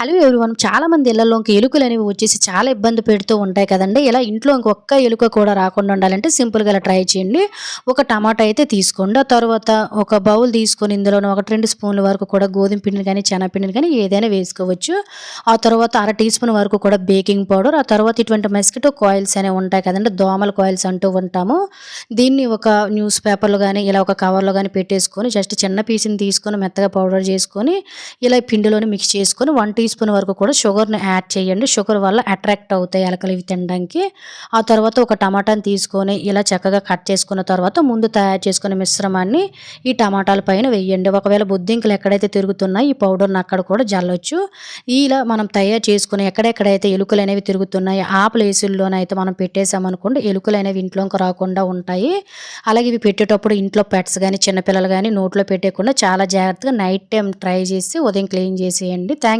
Hello everyone చాలా మంది ఇళ్ళలోకి ఎలుకలు అనేవి వచ్చేసి చాలా ఇబ్బంది పెడుతూ ఉంటాయి కదండి. ఇలా ఇంట్లో ఇంకొక్క ఎలుక కూడా రాకుండా ఉండాలంటే సింపుల్గా ఇలా ట్రై చేయండి. ఒక టమాటా అయితే తీసుకోండి. ఆ తర్వాత ఒక బౌల్ తీసుకొని ఇందులో ఒక రెండు స్పూన్ల వరకు కూడా గోధుమ పిండిని కానీ శనగపిండిని కానీ ఏదైనా వేసుకోవచ్చు. ఆ తర్వాత అర టీ స్పూన్ వరకు కూడా బేకింగ్ పౌడర్ ఆ తర్వాత ఇటువంటి మెస్కిటో కాయిల్స్ అనేవి ఉంటాయి కదండి దోమల కాయిల్స్ అంటూ ఉంటాము. దీన్ని ఒక న్యూస్ పేపర్లో కానీ ఇలా ఒక కవర్లో కానీ పెట్టేసుకొని జస్ట్ చిన్న పీస్ని తీసుకొని మెత్తగా పౌడర్ చేసుకొని ఇలా ఈ పిండిలోని మిక్స్ చేసుకొని వన్ టీ స్పూన్ వరకు కూడా షుగర్ని యాడ్ చేయండి. షుగర్ వల్ల అట్రాక్ట్ అవుతాయి ఎలకలు ఇవి తినడానికి. ఆ తర్వాత ఒక టమాటాని తీసుకొని ఇలా చక్కగా కట్ చేసుకున్న తర్వాత ముందు తయారు చేసుకున్న మిశ్రమాన్ని ఈ టమాటాల పైన వేయండి. ఒకవేళ బొద్దింకలు ఎక్కడైతే తిరుగుతున్నాయో ఈ పౌడర్ని అక్కడ కూడా జల్లొచ్చు. ఇలా మనం తయారు చేసుకుని ఎక్కడెక్కడైతే ఎలుకలు అనేవి తిరుగుతున్నాయి ఆ ప్లేసుల్లోనైతే మనం పెట్టేసామనుకోండి ఎలుకలు అనేవి ఇంట్లోకి రాకుండా ఉంటాయి. అలాగే ఇవి పెట్టేటప్పుడు ఇంట్లో పెట్స్ కానీ చిన్నపిల్లలు కానీ నోట్లో పెట్టేయకుండా చాలా జాగ్రత్తగా నైట్ టైం ట్రై చేసి ఉదయం క్లీన్ చేసేయండి. థ్యాంక్